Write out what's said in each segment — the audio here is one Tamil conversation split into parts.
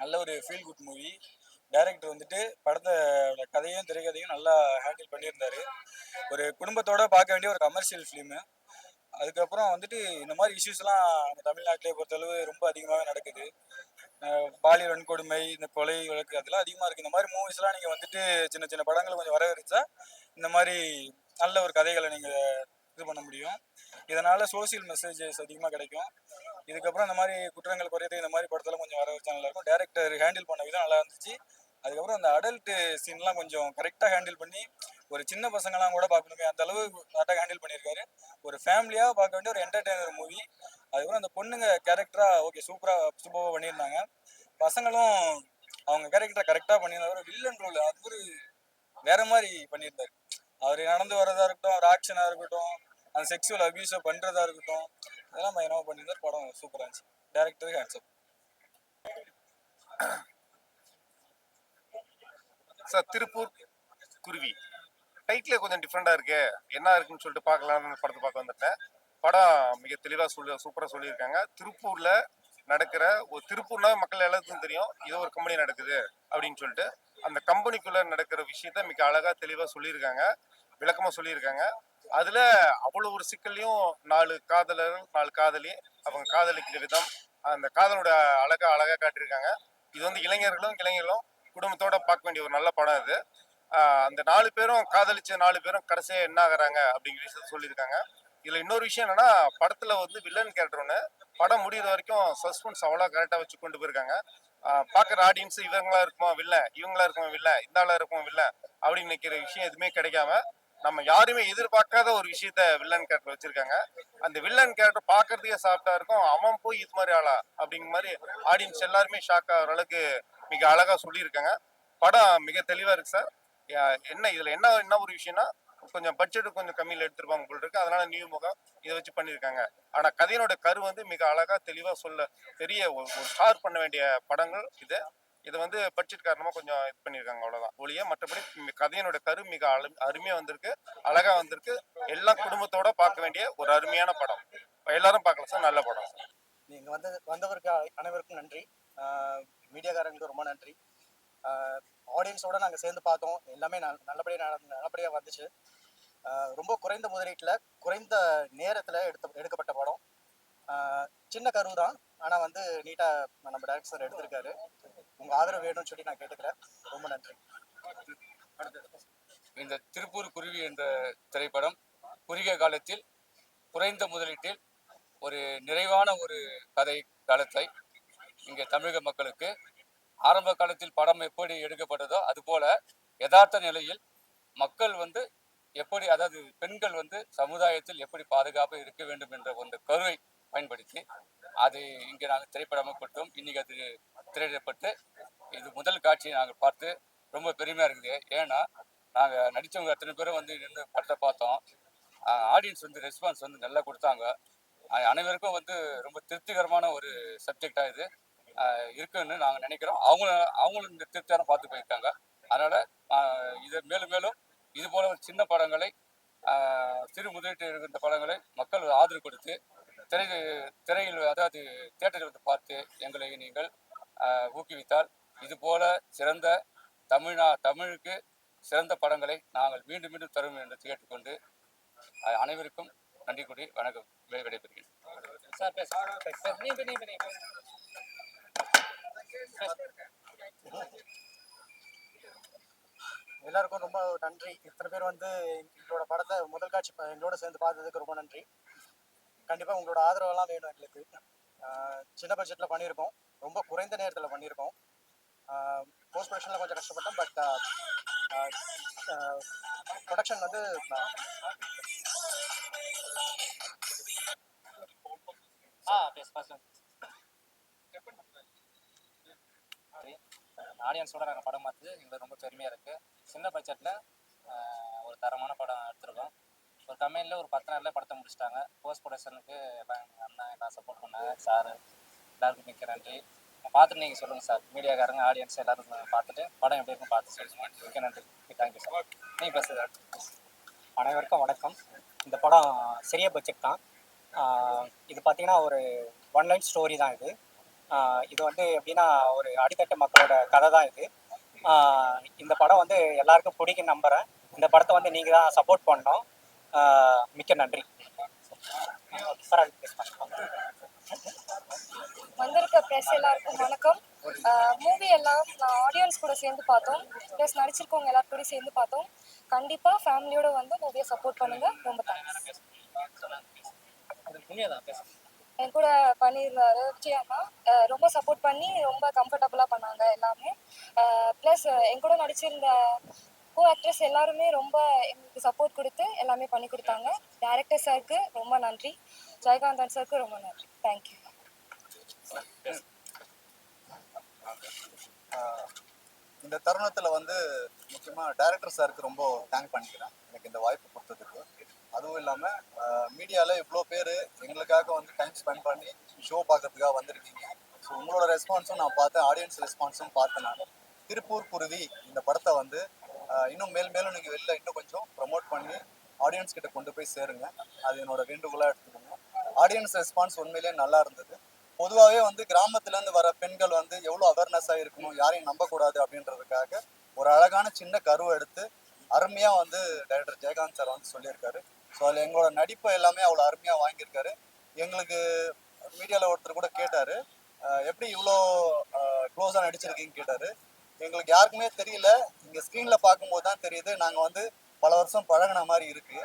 நல்ல ஒரு ஃபீல் குட் மூவி டைரக்டர் வந்துட்டு படத்தோட கதையும் திரைக்கதையும் நல்லா ஹேண்டில் பண்ணியிருந்தாரு. ஒரு குடும்பத்தோட பார்க்க வேண்டிய ஒரு கமர்ஷியல் ஃபிலிமு அதுக்கப்புறம் வந்துட்டு இந்த மாதிரி இஷ்யூஸ்லாம் நம்ம தமிழ்நாட்டிலே பொறுத்தளவு ரொம்ப அதிகமாகவே நடக்குது. பாலியல் வன்கொடுமை இந்த கொலை வழக்கு அதெல்லாம் அதிகமாக இருக்குது இந்த மாதிரி மூவிஸ்லாம் நீங்கள் வந்துட்டு சின்ன சின்ன படங்கள் கொஞ்சம் வரவழைச்சா இந்த மாதிரி நல்ல ஒரு கதைகளை நீங்கள் இது பண்ண முடியும். இதனால் சோஷியல் மெசேஜஸ் அதிகமாக கிடைக்கும். இதுக்கப்புறம் இந்த மாதிரி குற்றங்கள் குறையது இந்த மாதிரி படத்தெல்லாம் கொஞ்சம் வர வச்சா நல்லாயிருக்கும் டேரக்டர் ஹேண்டில் பண்ண விதம் நல்லா இருந்துச்சு. அதுக்கப்புறம் அந்த அடல்ட் சீன்லாம் கொஞ்சம் கரெக்டாக ஹேண்டில் பண்ணி ஒரு சின்ன பசங்கலாம் கூட பார்க்கணுமே அந்த அளவு கரெக்டாக ஹேண்டில் பண்ணியிருக்காரு. ஒரு ஃபேமிலியாக பார்க்க வேண்டிய ஒரு என்டர்டெய்னர் மூவி அதுக்கப்புறம் அந்த பொண்ணுங்க கேரக்டராக ஓகே சூப்பராக சூப்பராக பண்ணியிருந்தாங்க. பசங்களும் அவங்க கேரக்டரை கரெக்டாக பண்ணியிருந்தாரு வில்லன் ரோல் அது ஒரு வேற மாதிரி பண்ணியிருந்தாரு. அவர் நடந்து வர்றதா இருக்கட்டும் அவர் ஆக்ஷனாக இருக்கட்டும் அந்த செக்ஷுவல் அபியூஸை பண்ணுறதா இருக்கட்டும் இதெல்லாம் என்ன பண்ணியிருந்தார் படம் சூப்பராக இருந்துச்சு. டேரக்டருக்கு ஹேட்ஸ்அப் சார் திருப்பூர் குருவி. டைட்டிலே கொஞ்சம் டிஃப்ரெண்ட்டாக இருக்கு. என்ன இருக்குன்னு சொல்லிட்டு பார்க்கலாம்னு படத்தை பார்க்க வந்துட்டேன் படம் மிக தெளிவாக சொல்லி சூப்பராக சொல்லியிருக்காங்க. திருப்பூரில் நடக்கிற ஒரு திருப்பூர்னா மக்கள் எல்லாத்துக்கும் தெரியும். இது ஒரு கம்பெனி நடக்குது அப்படின்னு சொல்லிட்டு. அந்த கம்பெனிக்குள்ளே நடக்கிற விஷயத்த மிக அழகாக தெளிவாக சொல்லியிருக்காங்க. விளக்கமாக சொல்லியிருக்காங்க. அதுல அவ்வளவு ஒரு சிக்கல்லையும் நாலு காதலரும் நாலு காதலி அவங்க காதலிக்கிற விதம் அந்த காதலோட அழகா அழகா காட்டியிருக்காங்க. இது வந்து இளைஞர்களும் இளைஞர்களும் குடும்பத்தோட பார்க்க வேண்டிய ஒரு நல்ல படம் இது அந்த நாலு பேரும் காதலிச்ச நாலு பேரும் கடைசியா என்ன ஆகுறாங்க அப்படிங்கிற விஷயத்த சொல்லியிருக்காங்க. இதுல இன்னொரு விஷயம் என்னன்னா படத்துல வந்து வில்லன் கேரக்டர் ஒன்று படம் முடிகிற வரைக்கும் சஸ்பென்ஸ் அவ்வளோ கரெக்டாக வச்சு கொண்டு போயிருக்காங்க. பார்க்குற ஆடியன்ஸ் இவங்களா இருக்குமா வில்ல இவங்களா இருக்குமா வில்ல இந்த ஆளா இருக்குமா வில்ல அப்படின்னு நினைக்கிற விஷயம் எதுவுமே கிடைக்காம நம்ம யாருமே எதிர்பார்க்காத ஒரு விஷயத்த வில்லன் கேரக்டர் வச்சிருக்காங்க. அந்த வில்லன் கேரக்டர் பாக்குறதுக்கே சாஃப்டா இருக்கும். அவன் போய் இது மாதிரி ஆளா? அப்படிங்கிற மாதிரி ஆடியன்ஸ் எல்லாருமே ஷாக் ஆகிற அளவுக்கு மிக அழகா சொல்லியிருக்காங்க. படம் மிக தெளிவா இருக்கு சார் என்ன இதுல என்ன என்ன ஒரு விஷயம்னா கொஞ்சம் பட்ஜெட் கொஞ்சம் கம்மியில் எடுத்திருப்பாங்க போல் இருக்கு. அதனால நியூ முகம் இதை வச்சு பண்ணியிருக்காங்க. ஆனா கதையினோட கரு வந்து மிக அழகா தெளிவா சொல்ல பெரிய ஒரு ஸ்டார் பண்ண வேண்டிய படங்கள் இது. இது வந்து பட்ஜெட் காரணமா கொஞ்சம் இது பண்ணியிருக்காங்க அவ்வளவுதான். ஒழிய மற்றபடி கதையினுடைய கதையினோட கரு மிக அழு அருமையா வந்திருக்கு. அழகா வந்திருக்கு. எல்லா குடும்பத்தோட பார்க்க வேண்டிய ஒரு அருமையான படம். எல்லாரும் பார்க்கலாம் சார் நல்ல படம். நீங்க வந்து வந்தவருக்கு அனைவருக்கும் நன்றி. மீடியாக்காரங்களுக்கு ரொம்ப நன்றி. ஆடியன்ஸோட நாங்க சேர்ந்து பார்த்தோம். எல்லாமே நல்- நல்லபடியா நட- நல்லபடியா வந்துச்சு. ரொம்ப குறைந்த முதலீட்டில் குறைந்த நேரத்தில் எடுத்த எடுக்கப்பட்ட படம். சின்ன கரு தான் ஆனால் வந்து நீட்டாக நம்ம டேரக்டர் சார் எடுத்திருக்காரு. உங்க ஆதரவு வேணும்னு சொல்லி நான் கேட்டுக்கிறேன். ரொம்ப நன்றி. இந்த திருப்பூர் குருவி என்ற திரைப்படம் குறுகிய காலத்தில் குறைந்த முதலீட்டில் ஒரு நிறைவான ஒரு கதை காலத்தை இங்கே தமிழக மக்களுக்கு ஆரம்ப காலத்தில் படம் எப்படி எடுக்கப்பட்டதோ அதுபோல யதார்த்த நிலையில் மக்கள் வந்து எப்படி அதாவது பெண்கள் வந்து சமுதாயத்தில் எப்படி பாதுகாப்பாக இருக்க வேண்டும் என்ற ஒரு கருவை பயன்படுத்தி அது இங்கே நாங்கள் திரைப்படமாக கொடுத்தோம். இன்னைக்கு அது திரையிடப்பட்டு இது முதல் காட்சியை நாங்கள் பார்த்து ரொம்ப பெருமையாக இருக்குது. ஏன்னா நாங்கள் நடித்தவங்க அத்தனை பேரும் வந்து நின்று படத்தை பார்த்தோம். ஆடியன்ஸ் வந்து ரெஸ்பான்ஸ் வந்து நல்லா கொடுத்தாங்க. அனைவருக்கும் வந்து ரொம்ப திருப்திகரமான ஒரு சப்ஜெக்டாக இது. இருக்குன்னு நாங்கள் நினைக்கிறோம். அவங்க அவங்களும் இந்த திருப்தியான பார்த்து போயிருக்காங்க. அதனால் இதை மேலும் மேலும் இது போல ஒரு சின்ன படங்களை சிறு முதலீட்டு இருக்கின்ற படங்களை மக்கள் ஆதரவு கொடுத்து திரை திரையில் அதாவது தேட்டரில் வந்து பார்த்து எங்களை நீங்கள் ஊக்குவித்தால் இது போல சிறந்த தமிழ்நா தமிழுக்கு சிறந்த படங்களை நாங்கள் மீண்டும் மீண்டும் தரும் என்று கேட்டுக்கொண்டு அனைவருக்கும் நன்றி கூறி வணக்கம் விடை- விடைபெறுகிறேன். எல்லாருக்கும் ரொம்ப நன்றி. இத்தனை பேர் வந்து எங்களோட படத்தை முதல் காட்சி எங்களோட சேர்ந்து பார்த்ததுக்கு ரொம்ப நன்றி. கண்டிப்பாக உங்களோட ஆதரவெல்லாம் வேணும் எங்களுக்கு. ஆஹ் சின்ன பட்ஜெட்டில் பண்ணியிருக்கோம். ரொம்ப குறைந்த நேரத்தில் பண்ணியிருக்கோம் போஸ்ட் ப்ரொடக்ஷனில் கொஞ்சம் கஷ்டப்பட்டோம் பட் ப்ரொடக்ஷன் வந்து ஆ பேச ஆடியன்ஸோட நாங்கள் படம் பார்த்து எங்களுக்கு ரொம்ப பெருமையாக இருக்குது சின்ன பட்ஜெட்டில் ஒரு தரமான படம் எடுத்திருக்கோம். ஒரு கம்பெனியில் ஒரு பத்து நாளில் படத்தை முடிச்சிட்டாங்க. போஸ்ட் ப்ரொடக்ஷனுக்கு எல்லாம் எங்கள் அண்ணன் எல்லாம் சப்போர்ட் பண்ணாங்க சார். எல்லாருக்கும் மிக்க நன்றி. பார்த்துட்டு நீங்கள் சொல்லுங்கள் சார். மீடியாக்காரங்க ஆடியன்ஸ் எல்லாரும் பார்த்துட்டு படம் எப்படி இருக்கும் பார்த்து சொல்லுங்கள் மிக்க நன்றி. தேங்க்யூ சார் நீங்கள் பேசுங்க அனைவருக்கும் வணக்கம். இந்த படம் சிறிய பட்ஜெட் தான். இது பார்த்தீங்கன்னா ஒரு ஒன் லைன் ஸ்டோரி தான் இது. இது வந்து எப்படின்னா ஒரு அடித்தட்டு மக்களோட கதை தான் இது. இந்த படம் வந்து எல்லாருக்கும் பிடிக்கும் நம்புகிறேன் இந்த படத்தை வந்து நீங்கள் தான் சப்போர்ட் பண்ணோம் மிக்க நன்றி. பரவாயில்ல வந்திருக்க ப்ரெஸ் எல்லாருக்கும் வணக்கம். மூவி எல்லாம் நான் ஆடியன்ஸ் கூட சேர்ந்து பார்த்தோம். ப்ளஸ் நடிச்சிருக்கவங்க எல்லாரும் கூட சேர்ந்து பார்த்தோம். கண்டிப்பாக ஃபேமிலியோட வந்து மூவியை சப்போர்ட் பண்ணுங்க. ரொம்ப தேங்க்ஸ் என் கூட பண்ணியிருந்தாரு விஜய் அண்ணா ரொம்ப சப்போர்ட் பண்ணி ரொம்ப கம்ஃபர்டபுளாக பண்ணாங்க எல்லாமே. ப்ளஸ் என் கூட நடிச்சிருந்த கோ ஆக்ட்ரஸ் எல்லாருமே ரொம்ப எங்களுக்கு சப்போர்ட் கொடுத்து எல்லாமே பண்ணி கொடுத்தாங்க. டேரக்டர் சாருக்கு ரொம்ப நன்றி. ஜெயகாந்தன் சாருக்கு ரொம்ப நன்றி. தேங்க்யூ இந்த தருணத்தில் வந்து முக்கியமாக டைரக்டர் சாருக்கு ரொம்ப தேங்க் பண்ணிக்கிறேன். எனக்கு இந்த வாய்ப்பு கொடுத்ததுக்கு. அதுவும் இல்லாமல் மீடியாவில் இவ்வளோ பேர் எங்களுக்காக வந்து டைம் ஸ்பெண்ட் பண்ணி ஷோ பார்க்கறதுக்காக வந்திருக்கீங்க. ஸோ உங்களோட ரெஸ்பான்ஸும் நான் பார்த்தேன். ஆடியன்ஸ் ரெஸ்பான்ஸும் பார்த்தேன் நான். திருப்பூர் குருவி இந்த படத்தை வந்து இன்னும் மேல் மேலும் நீங்கள் வெளில இன்னும் கொஞ்சம் ப்ரமோட் பண்ணி ஆடியன்ஸ் கிட்ட கொண்டு போய் சேருங்க. அது என்னோட வேண்டுகோளாக எடுத்துக்கோங்க. ஆடியன்ஸ் ரெஸ்பான்ஸ் உண்மையிலேயே நல்லா இருந்தது. பொதுவாகவே வந்து கிராமத்துலேருந்து வர பெண்கள் வந்து எவ்வளோ அவேர்னஸாக இருக்கணும் யாரையும் நம்பக்கூடாது அப்படின்றதுக்காக ஒரு அழகான சின்ன கருவை எடுத்து அருமையாக வந்து டைரக்டர் ஜெயகாந்த் சார் வந்து சொல்லியிருக்காரு. ஸோ அதில் எங்களோட நடிப்பை எல்லாமே அவ்வளோ அருமையாக வாங்கியிருக்காரு. எங்களுக்கு மீடியாவில் ஒருத்தர் கூட கேட்டார். எப்படி இவ்வளோ க்ளோஸாக நடிச்சிருக்கீங்கன்னு கேட்டார். எங்களுக்கு யாருக்குமே தெரியல. இங்கே ஸ்க்ரீனில் பார்க்கும்போது தான் தெரியுது. நாங்கள் வந்து பல வருஷம் பழகுன மாதிரி இருக்கு.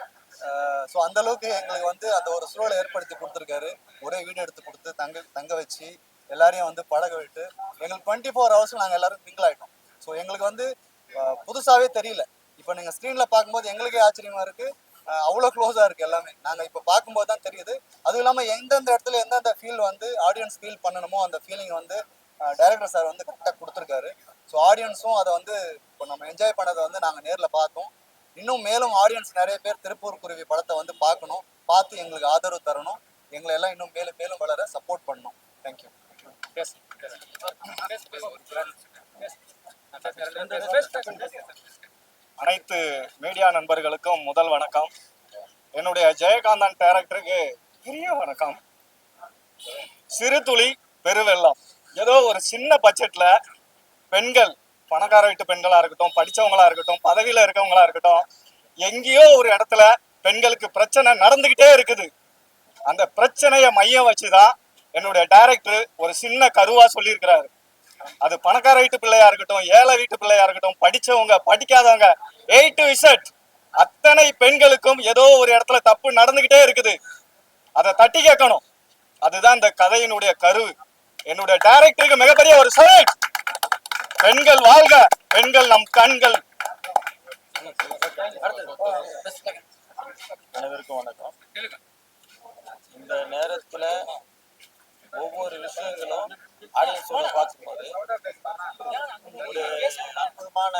ஸோ அந்த அளவுக்கு எங்களுக்கு வந்து அந்த ஒரு சூழலை ஏற்படுத்தி கொடுத்துருக்காரு. ஒரே வீடு எடுத்து கொடுத்து தங்க தங்க வச்சு எல்லாரையும் வந்து பழக விட்டு எங்களுக்கு டுவெண்ட்டி ஃபோர் ஹவர்ஸ் நாங்கள் எல்லாரும் மிங்கிள் ஆகிட்டோம் ஸோ எங்களுக்கு வந்து புதுசாகவே தெரியல. இப்போ நீங்கள் ஸ்க்ரீனில் பார்க்கும்போது எங்களுக்கே ஆச்சரியமா இருக்குது அவ்வளோ க்ளோஸாக இருக்குது எல்லாமே. நாங்கள் இப்போ பார்க்கும்போது தான் தெரியுது. அதுவும் இல்லாமல் எந்தெந்த இடத்துல எந்தெந்த ஃபீல் வந்து ஆடியன்ஸ் ஃபீல் பண்ணணுமோ அந்த ஃபீலிங் வந்து டைரக்டர் சார் வந்து கரெக்டாக கொடுத்துருக்காரு. ஸோ ஆடியன்ஸும் அதை வந்து இப்போ நம்ம என்ஜாய் பண்ணதை வந்து நாங்கள் நேரில் பார்த்தோம். இன்னும் மேலும் ஆடியன்ஸ் நிறைய பேர் திருப்பூர் குருவி படத்தை வந்து பார்க்கணும் பார்த்து எங்களுக்கு ஆதரவு தரணும் எங்களை எல்லாம் இன்னும் மேலும் மேலும் வளர சப்போர்ட் பண்ணணும் தேங்க்யூ அனைத்து மீடியா நண்பர்களுக்கும் முதல் வணக்கம் என்னுடைய ஜெயகாந்தன் டேரக்டருக்கு பெரிய வணக்கம் சிறு துளி பெருவெள்ளம் ஏதோ ஒரு சின்ன பட்ஜெட்ல பெண்கள் பணக்கார வீட்டு பெண்களா இருக்கட்டும் படிச்சவங்களா இருக்கட்டும் பதவியில இருக்கவங்களா இருக்கட்டும் எங்கேயோ ஒரு இடத்துல பெண்களுக்கு பிரச்சனை நடந்துகிட்டே இருக்குது. அந்த பிரச்சனையை மையம் வச்சுதான் என்னுடைய டைரக்டர் ஒரு சின்ன கருவா சொல்லியிருக்கிறாரு. அது பணக்கார வீட்டு பிள்ளையா இருக்கட்டும் ஏழை வீட்டு பிள்ளையா இருக்கட்டும் படிச்சவங்க படிக்காதவங்க ஏ டு இசட் அத்தனை பெண்களுக்கும் ஏதோ ஒரு இடத்துல தப்பு நடந்துகிட்டே இருக்குது. அதை தட்டி கேட்கணும். அதுதான் இந்த கதையினுடைய கரு என்னுடைய டைரக்டருக்கு மிகப்பெரிய ஒரு சலூட் பெண்கள் வாழ்க பெண்கள் நம் கண்கள். அனைவருக்கும் வணக்கம். இந்த நேரத்துல ஒவ்வொரு விஷயங்களும் ஆடியன்ஸோட பார்க்கும்போது ஒரு அற்புதமான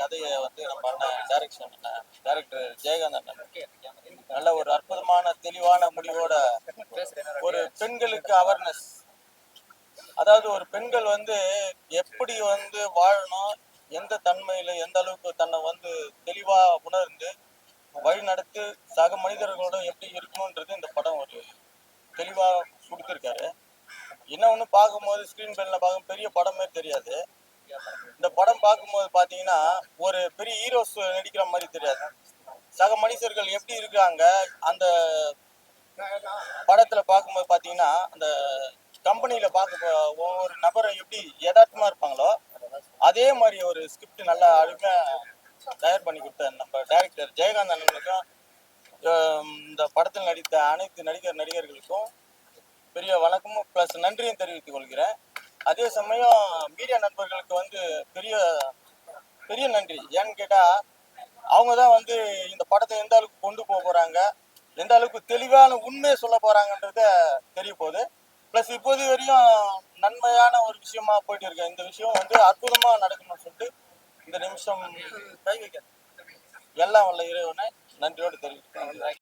கதையை வந்து நம்ம அண்ணன் டைரக்ஷன் டைரக்டர் ஜெயகாந்தன் அண்ணன் நல்ல ஒரு அற்புதமான தெளிவான முடிவோட ஒரு பெண்களுக்கு அவேர்னஸ் அதாவது ஒரு பெண்கள் வந்து எப்படி வந்து வாழணும் எந்த தன்மையில எந்த அளவுக்கு தன்னை வந்து தெளிவா உணர்ந்து வழி நடத்தி சக மனிதர்களோட எப்படி இருக்கணுன்றது இந்த படம் ஒரு தெளிவா கொடுத்துருக்காரு. என்ன ஒன்று பார்க்கும்போது ஸ்க்ரீன் பேரில் பார்க்கும் பெரிய படமே தெரியாது. இந்த படம் பார்க்கும்போது பார்த்தீங்கன்னா ஒரு பெரிய ஹீரோஸ் நடிக்கிற மாதிரி தெரியாது. சக மனிதர்கள் எப்படி இருக்காங்க அந்த படத்துல பார்க்கும்போது பார்த்தீங்கன்னா அந்த கம்பெனியில பார்க்க ஒவ்வொரு நபரும் எப்படி யதார்த்தமா இருப்பாங்களோ அதே மாதிரி ஒரு ஸ்கிரிப்ட் நல்லா அருமையா தயார் பண்ணி கொடுத்தாரு நம்ம டைரக்டர் ஜெயகாந்த் அண்ணனுக்கும் இந்த படத்தில் நடித்த அனைத்து நடிகர் நடிகர்களுக்கும் பெரிய வணக்கமும் ப்ளஸ் நன்றியும் தெரிவித்துக் கொள்கிறேன். அதே சமயம் மீடியா நண்பர்களுக்கு வந்து பெரிய பெரிய நன்றி. ஏன்னு கேட்டா அவங்க தான் வந்து இந்த படத்தை எந்த அளவுக்கு கொண்டு போக போறாங்க எந்த அளவுக்கு தெளிவான உண்மையை சொல்ல போறாங்கன்றத தெரிய போகுது. ப்ளஸ் இப்போது வரையும் நன்மையான ஒரு விஷயமா போயிட்டு இருக்கு. இந்த விஷயம் வந்து அற்புதமா நடக்கணும்னு சொல்லிட்டு இந்த நிமிஷம் கை வைக்க எல்லாம் வல்ல இறைவனை நன்றியோடு தெரிவிக்கிறேன்.